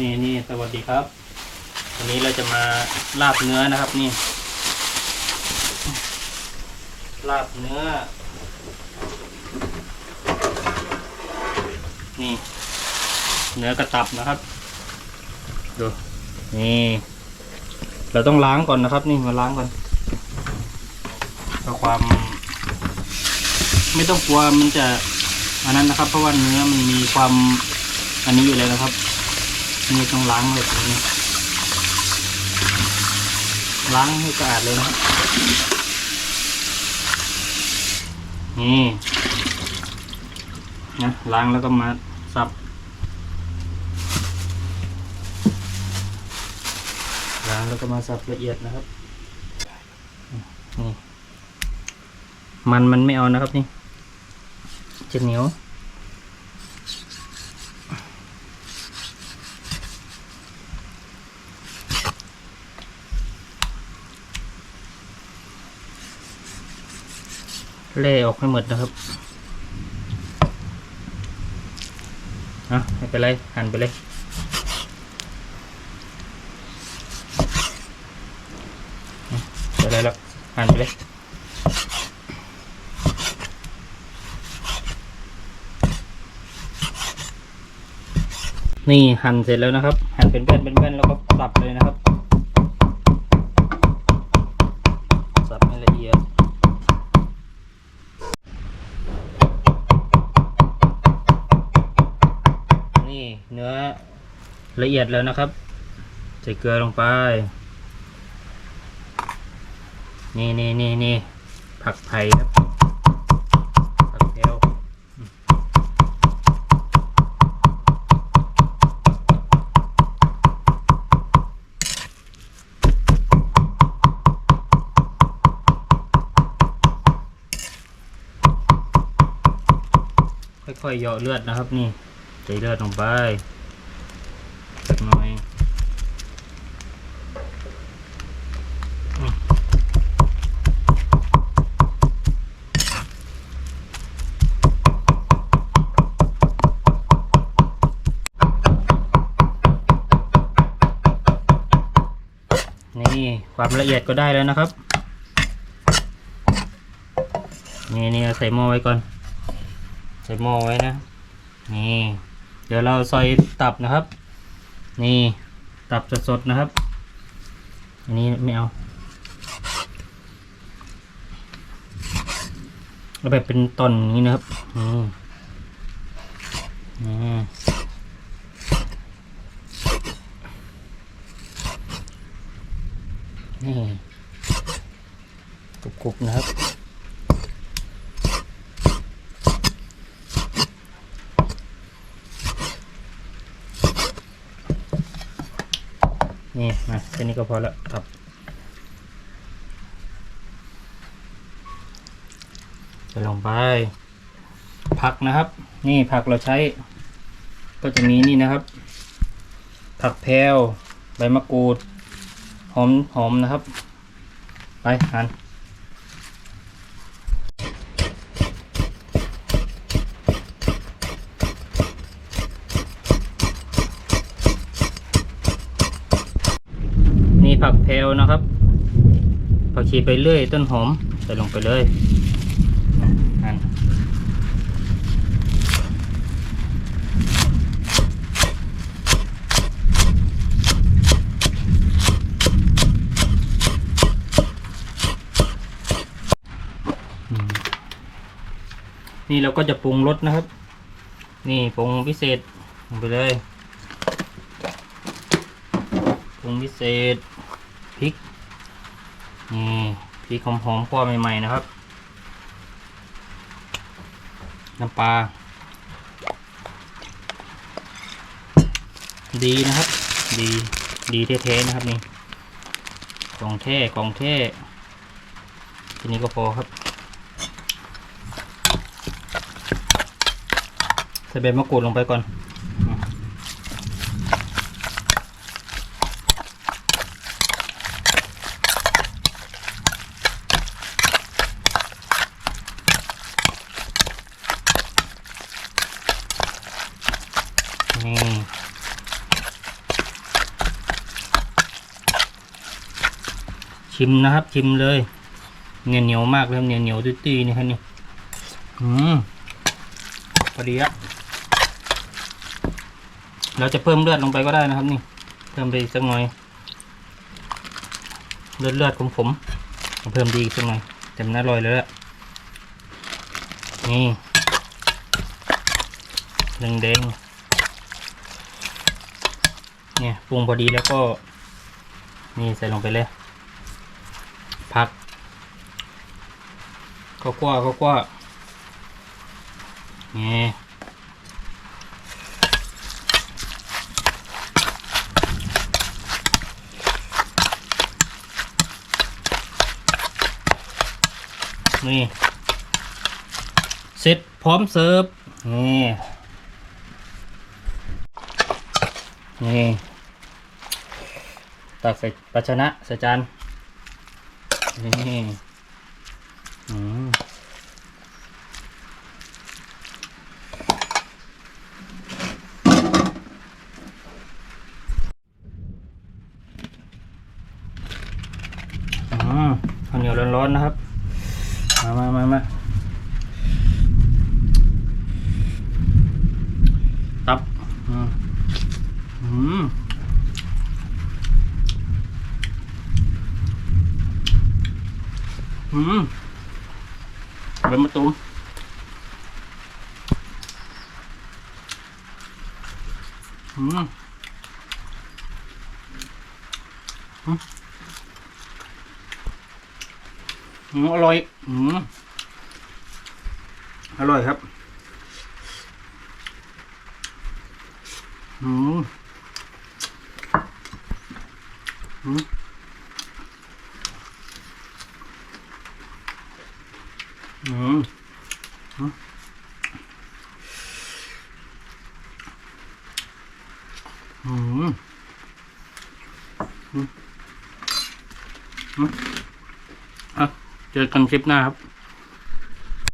นี่นี่สวัสดีครับ วันนี้เราจะมาลาบเนื้อนะครับนี่ ลาบเนื้อ นี่ เนื้อกระตับนะครับดูนี่ เราต้องล้างก่อนนะครับ นี่มาล้างก่อนเพื่อความ ไม่ต้องกลัวมันจะอันนั้นนะครับ เพราะว่าเนื้อมันมีความอันนี้อยู่แล้วนะครับ นี่ต้องล้างแบบนี้ล้างให้สะอาดเลยนะครับนี่นะล้างแล้วก็มาสับล้างแล้วก็มาสับละเอียดนะครับนี่มันมันไม่เอานะครับนี่จะเหนียว เล่ออกให้หมดนะครับอะไม่เป็นไรหั่นไปเลยไม่เป็นไรหรอกหั่นไปเลยนี่หั่นเสร็จแล้วนะครับ หั่นเป็นแป้นเป็นแป้นแล้วก็สับเลยนะครับให้ละเอียด นี่เนื้อ ละเอียดแล้วนะครับ ใส่เกลือลงไป นี่นี่นี่นี่ผักไผ่ครับผักแพรวค่อยๆเหยาะเลือดนะครับ นี่ใส่เลือดลงไปสักหน่อยอืม นี่ความละเอียดก็ได้แล้วนะครับ นี่นี่ใส่หม้อไว้ก่อน ใส่หม้อไว้นะ นี่ เดี๋ยวเราซอยตับนะครับ นี่ตับสดๆนะครับ อันนี้ไม่เอาเอาแบบเป็นตอนนี้นะครับ อืมอืม นี่กรุบๆนะครับ นี่มาแค่นี้ก็พอแล้วครับจะลงไป ผักนะครับ นี่ผักเราใช้ ก็จะมีนี่นะครับ ผักแพรวใบมะกรูด หอมหอมนะครับ ไปหันนี่ผักเพลนะครับผักชีไปเรื่อยต้นหอมใส่ลงไปเลย นี่เราก็จะปรุงรสนะครับ นี่ปรุงพิเศษลงไปเลยปรุงพิเศษพริกนี่พริกหอมๆคั่วใหม่ๆนะครับ น้ำปลาดีนะครับ ดีดีเท่ๆนะครับนี่กองเท่กองเท่ทีนี้ก็พอครับ ใส่ใบมะกรูดลงไปก่อน นี่ชิมนะครับ ชิมเลยเหนียวเหนียวมากเลยเหนียวเหนียวตื้อๆนี่ครับนี่อืมพอดีอะ เราจะเพิ่มเลือดลงไปก็ได้นะครับ นี่เพิ่มไปอีกสักหน่อย เลือดเลือดของผมเพิ่มดีสักหน่อยแต่มันอร่อยเลยอะนี่แดงแดงเนี่ยปรุงพอดีแล้วก็ นี่ใส่ลงไปเลยพักข้าวกล้าข้าวกล้านี่ นี่เสร็จพร้อมเสิร์ฟนี่นี่ตักใส่ภาชนะใส่จานนี่อืมข้าวเหนียวร้อนๆนะครับ มามามามาตับ อืมอืมอืมใบมะตูมอืมอืมอร่อย อืมอร่อยครับ อืมอืม อืมอืมอืมอืมอืมอะเจอกันคลิปหน้าครับ